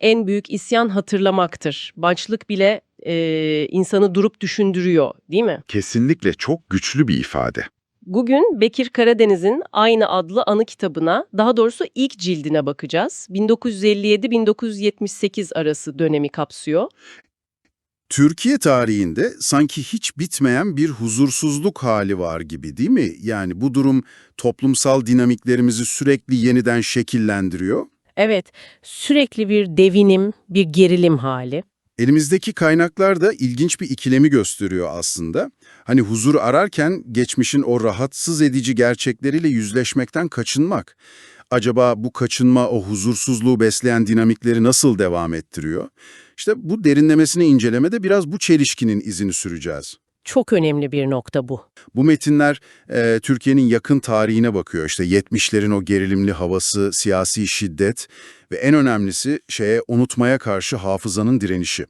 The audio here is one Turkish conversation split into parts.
En büyük isyan hatırlamaktır. Başlık bile e, insanı durup düşündürüyor değil mi? Kesinlikle çok güçlü bir ifade. Bugün Bekir Karadeniz'in aynı adlı anı kitabına, daha doğrusu ilk cildine bakacağız. 1957-1978 arası dönemi kapsıyor. Türkiye tarihinde sanki hiç bitmeyen bir huzursuzluk hali var gibi değil mi? Yani bu durum toplumsal dinamiklerimizi sürekli yeniden şekillendiriyor. Evet, sürekli bir devinim, bir gerilim hali. Elimizdeki kaynaklar da ilginç bir ikilemi gösteriyor aslında. Hani huzur ararken geçmişin o rahatsız edici gerçekleriyle yüzleşmekten kaçınmak. Acaba bu kaçınma o huzursuzluğu besleyen dinamikleri nasıl devam ettiriyor? İşte bu derinlemesine incelemede biraz bu çelişkinin izini süreceğiz. Çok önemli bir nokta bu. Bu metinler e, Türkiye'nin yakın tarihine bakıyor. İşte 70'lerin o gerilimli havası, siyasi şiddet ve en önemlisi şeye unutmaya karşı hafızanın direnişi.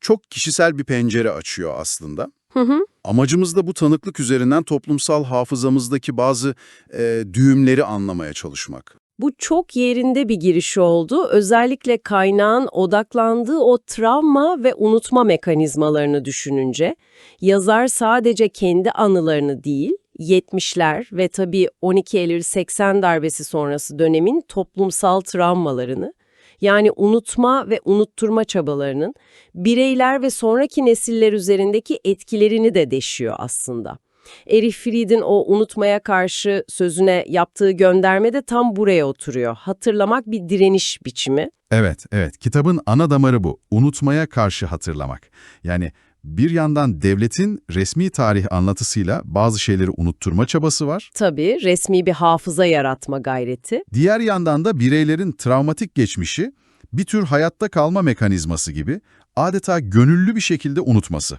Çok kişisel bir pencere açıyor aslında. Hı hı. Amacımız da bu tanıklık üzerinden toplumsal hafızamızdaki bazı e, düğümleri anlamaya çalışmak. Bu çok yerinde bir giriş oldu. Özellikle kaynağın odaklandığı o travma ve unutma mekanizmalarını düşününce, yazar sadece kendi anılarını değil, 70'ler ve tabii 12 Eylül 80 darbesi sonrası dönemin toplumsal travmalarını, yani unutma ve unutturma çabalarının bireyler ve sonraki nesiller üzerindeki etkilerini de deşiyor aslında. Erich Fried'in o unutmaya karşı sözüne yaptığı gönderme de tam buraya oturuyor. Hatırlamak bir direniş biçimi. Evet, evet. Kitabın ana damarı bu. Unutmaya karşı hatırlamak. Yani bir yandan devletin resmi tarih anlatısıyla bazı şeyleri unutturma çabası var. Tabii resmi bir hafıza yaratma gayreti. Diğer yandan da bireylerin travmatik geçmişi bir tür hayatta kalma mekanizması gibi adeta gönüllü bir şekilde unutması.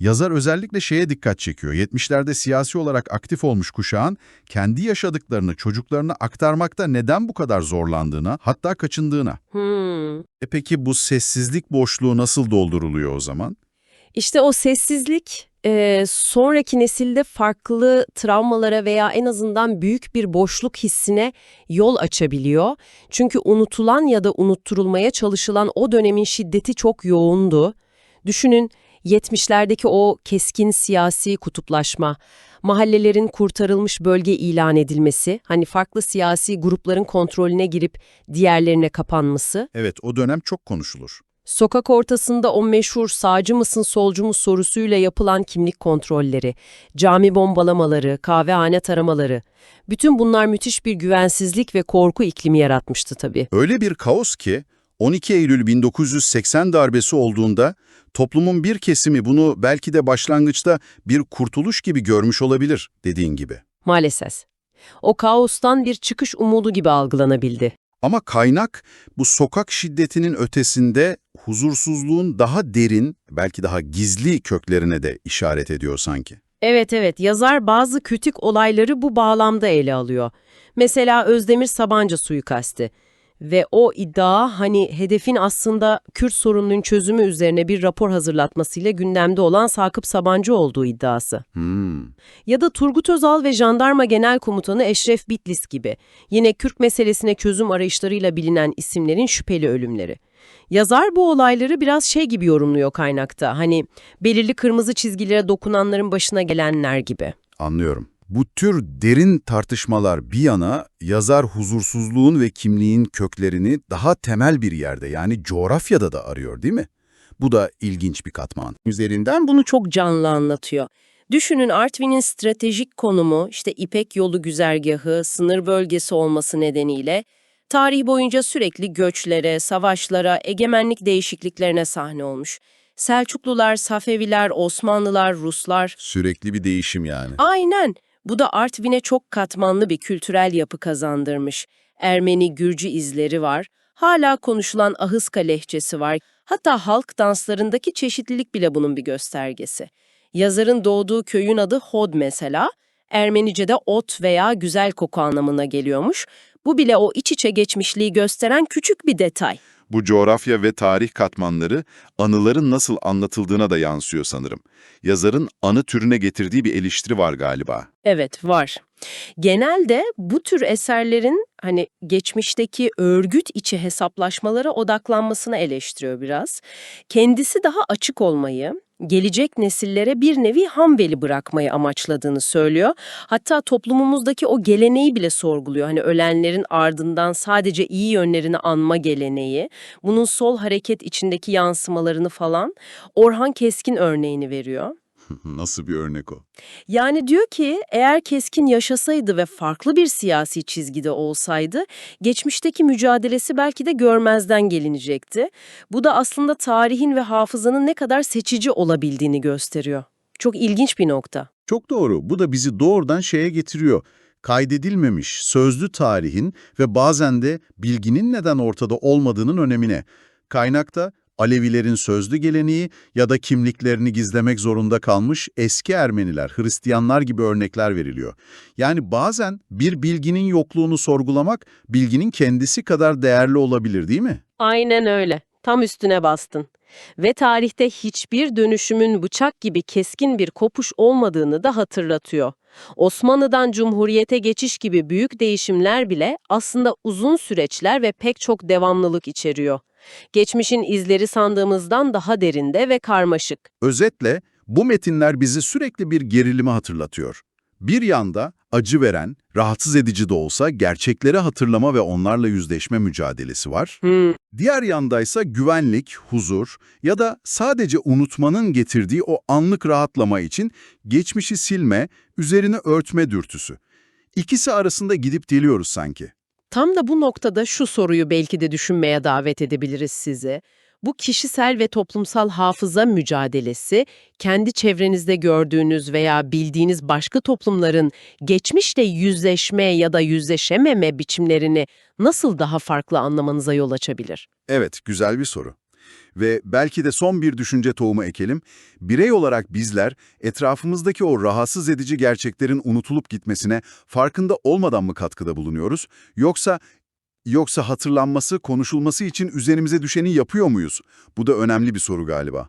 Yazar özellikle şeye dikkat çekiyor. 70'lerde siyasi olarak aktif olmuş kuşağın kendi yaşadıklarını çocuklarına aktarmakta neden bu kadar zorlandığına, hatta kaçındığına. Hmm. E peki bu sessizlik boşluğu nasıl dolduruluyor o zaman? İşte o sessizlik e, sonraki nesilde farklı travmalara veya en azından büyük bir boşluk hissine yol açabiliyor. Çünkü unutulan ya da unutturulmaya çalışılan o dönemin şiddeti çok yoğundu. Düşünün 70'lerdeki o keskin siyasi kutuplaşma, mahallelerin kurtarılmış bölge ilan edilmesi, hani farklı siyasi grupların kontrolüne girip diğerlerine kapanması, Evet o dönem çok konuşulur. Sokak ortasında o meşhur sağcı mısın solcu mu sorusuyla yapılan kimlik kontrolleri, cami bombalamaları, kahvehane taramaları, bütün bunlar müthiş bir güvensizlik ve korku iklimi yaratmıştı tabii. Öyle bir kaos ki 12 Eylül 1980 darbesi olduğunda toplumun bir kesimi bunu belki de başlangıçta bir kurtuluş gibi görmüş olabilir dediğin gibi. Maalesef. O kaostan bir çıkış umudu gibi algılanabildi. Ama kaynak bu sokak şiddetinin ötesinde huzursuzluğun daha derin, belki daha gizli köklerine de işaret ediyor sanki. Evet evet yazar bazı kütük olayları bu bağlamda ele alıyor. Mesela Özdemir Sabancı suikasti. Ve o iddia hani hedefin aslında Kürt sorununun çözümü üzerine bir rapor hazırlatmasıyla gündemde olan Sakıp Sabancı olduğu iddiası. Hmm. Ya da Turgut Özal ve Jandarma Genel Komutanı Eşref Bitlis gibi yine Kürt meselesine çözüm arayışlarıyla bilinen isimlerin şüpheli ölümleri. Yazar bu olayları biraz şey gibi yorumluyor kaynakta. Hani belirli kırmızı çizgilere dokunanların başına gelenler gibi. Anlıyorum. Bu tür derin tartışmalar bir yana yazar huzursuzluğun ve kimliğin köklerini daha temel bir yerde yani coğrafyada da arıyor değil mi? Bu da ilginç bir katman. üzerinden bunu çok canlı anlatıyor. Düşünün Artvin'in stratejik konumu, işte İpek yolu güzergahı, sınır bölgesi olması nedeniyle tarih boyunca sürekli göçlere, savaşlara, egemenlik değişikliklerine sahne olmuş. Selçuklular, Safeviler, Osmanlılar, Ruslar. Sürekli bir değişim yani. Aynen. Bu da Artvin'e çok katmanlı bir kültürel yapı kazandırmış. Ermeni, Gürcü izleri var. Hala konuşulan Ahıska lehçesi var. Hatta halk danslarındaki çeşitlilik bile bunun bir göstergesi. Yazarın doğduğu köyün adı Hod mesela. Ermenice'de ot veya güzel koku anlamına geliyormuş. Bu bile o iç içe geçmişliği gösteren küçük bir detay. Bu coğrafya ve tarih katmanları anıların nasıl anlatıldığına da yansıyor sanırım. Yazarın anı türüne getirdiği bir eleştiri var galiba. Evet, var. Genelde bu tür eserlerin hani geçmişteki örgüt içi hesaplaşmalara odaklanmasını eleştiriyor biraz. Kendisi daha açık olmayı, gelecek nesillere bir nevi hamveli bırakmayı amaçladığını söylüyor. Hatta toplumumuzdaki o geleneği bile sorguluyor. Hani ölenlerin ardından sadece iyi yönlerini anma geleneği, bunun sol hareket içindeki yansımalarını falan Orhan Keskin örneğini veriyor. Nasıl bir örnek o? Yani diyor ki eğer Keskin yaşasaydı ve farklı bir siyasi çizgide olsaydı geçmişteki mücadelesi belki de görmezden gelinecekti. Bu da aslında tarihin ve hafızanın ne kadar seçici olabildiğini gösteriyor. Çok ilginç bir nokta. Çok doğru. Bu da bizi doğrudan şeye getiriyor. Kaydedilmemiş sözlü tarihin ve bazen de bilginin neden ortada olmadığının önemine. Kaynakta Alevilerin sözlü geleneği ya da kimliklerini gizlemek zorunda kalmış eski Ermeniler, Hristiyanlar gibi örnekler veriliyor. Yani bazen bir bilginin yokluğunu sorgulamak bilginin kendisi kadar değerli olabilir değil mi? Aynen öyle. Tam üstüne bastın. Ve tarihte hiçbir dönüşümün bıçak gibi keskin bir kopuş olmadığını da hatırlatıyor. Osmanlı'dan Cumhuriyete geçiş gibi büyük değişimler bile aslında uzun süreçler ve pek çok devamlılık içeriyor. Geçmişin izleri sandığımızdan daha derinde ve karmaşık. Özetle bu metinler bizi sürekli bir gerilimi hatırlatıyor. Bir yanda acı veren, rahatsız edici de olsa gerçekleri hatırlama ve onlarla yüzleşme mücadelesi var. Hmm, Diğer yandaysa güvenlik, huzur ya da sadece unutmanın getirdiği o anlık rahatlama için geçmişi silme, üzerini örtme dürtüsü. İkisi arasında gidip geliyoruz sanki. Tam da bu noktada şu soruyu belki de düşünmeye davet edebiliriz sizi. Bu kişisel ve toplumsal hafıza mücadelesi, kendi çevrenizde gördüğünüz veya bildiğiniz başka toplumların geçmişle yüzleşme ya da yüzleşememe biçimlerini nasıl daha farklı anlamanıza yol açabilir? Evet, güzel bir soru. Ve belki de son bir düşünce tohumu ekelim. Birey olarak bizler etrafımızdaki o rahatsız edici gerçeklerin unutulup gitmesine farkında olmadan mı katkıda bulunuyoruz? Yoksa yoksa hatırlanması, konuşulması için üzerimize düşeni yapıyor muyuz? Bu da önemli bir soru galiba.